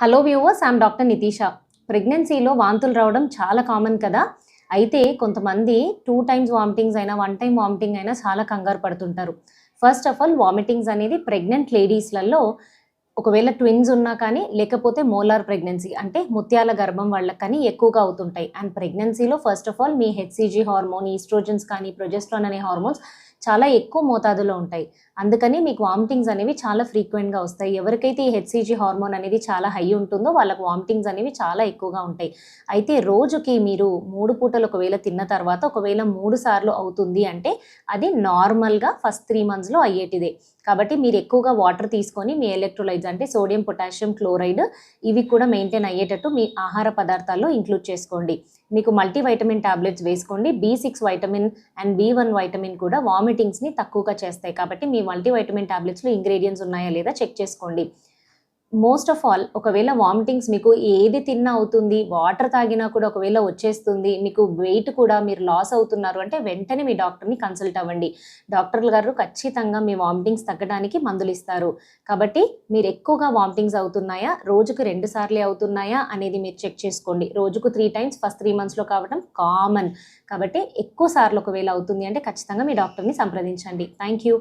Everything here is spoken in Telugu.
Hello viewers I'm doctor Nitisha ప్రెగ్నెన్సీలో వాంతులు రావడం చాలా కామన్ కదా. అయితే కొంతమంది టూ టైమ్స్ వామిటింగ్స్ అయినా వన్ టైం వామిటింగ్ అయినా చాలా కంగారు పడుతుంటారు. ఫస్ట్ ఆఫ్ ఆల్ వామిటింగ్స్ అనేది ప్రెగ్నెంట్ లేడీస్లలో ఒకవేళ ట్విన్స్ ఉన్నా కానీ లేకపోతే మోలార్ ప్రెగ్నెన్సీ అంటే ముత్యాల గర్భం వాళ్ళకి కానీ ఎక్కువగా అవుతుంటాయి. అండ్ ప్రెగ్నెన్సీలో ఫస్ట్ ఆఫ్ ఆల్ మీ హెచ్సిజీ హార్మోన్ ఈస్ట్రోజన్స్ కానీ ప్రొజెస్ట్రాన్ అనే హార్మోన్స్ చాలా ఎక్కువ మోతాదులో ఉంటాయి. అందుకని మీకు వామిటింగ్స్ అనేవి చాలా ఫ్రీక్వెంట్గా వస్తాయి. ఎవరికైతే ఈ హెచ్సిజీ హార్మోన్ అనేది చాలా హై ఉంటుందో వాళ్ళకు వామిటింగ్స్ అనేవి చాలా ఎక్కువగా ఉంటాయి. అయితే రోజుకి మీరు మూడు పూటలు ఒకవేళ తిన్న తర్వాత ఒకవేళ మూడు సార్లు అవుతుంది అంటే అది నార్మల్గా ఫస్ట్ త్రీ మంత్స్లో అయ్యేటిదే. కాబట్టి మీరు ఎక్కువగా వాటర్ తీసుకొని మీ ఎలక్ట్రోలైట్స్ అంటే సోడియం పొటాషియం క్లోరైడ్ ఇవి కూడా మెయింటైన్ అయ్యేటట్టు మీ ఆహార పదార్థాల్లో ఇంక్లూడ్ చేసుకోండి. మీకు మల్టీవైటమిన్ టాబ్లెట్స్ వేసుకోండి. B six vitamin and B one vitamin కూడా వామిటింగ్స్ని తక్కువగా చేస్తాయి. కాబట్టి మీ మల్టీవైటమిన్ టాబ్లెట్స్లో ఇంగ్రీడియంట్స్ ఉన్నాయా లేదా చెక్ చేసుకోండి. మోస్ట్ ఆఫ్ ఆల్ ఒకవేళ వామిటింగ్స్ మీకు ఏది తిన్నా అవుతుంది వాటర్ తాగినా కూడా ఒకవేళ వచ్చేస్తుంది మీకు వెయిట్ కూడా మీరు లాస్ అవుతున్నారు అంటే వెంటనే మీ డాక్టర్ని కన్సల్ట్ అవ్వండి. డాక్టర్లు గారు ఖచ్చితంగా మీ వామిటింగ్స్ తగ్గడానికి మందులు ఇస్తారు. కాబట్టి మీరు ఎక్కువగా వామిటింగ్స్ అవుతున్నాయా రోజుకు రెండు సార్లే అవుతున్నాయా అనేది మీరు చెక్ చేసుకోండి. రోజుకు త్రీ టైమ్స్ ఫస్ట్ త్రీ మంత్స్లో కావడం కామన్ కాబట్టి ఎక్కువ సార్లు ఒకవేళ అవుతుంది అంటే ఖచ్చితంగా మీ డాక్టర్ని సంప్రదించండి. Thank you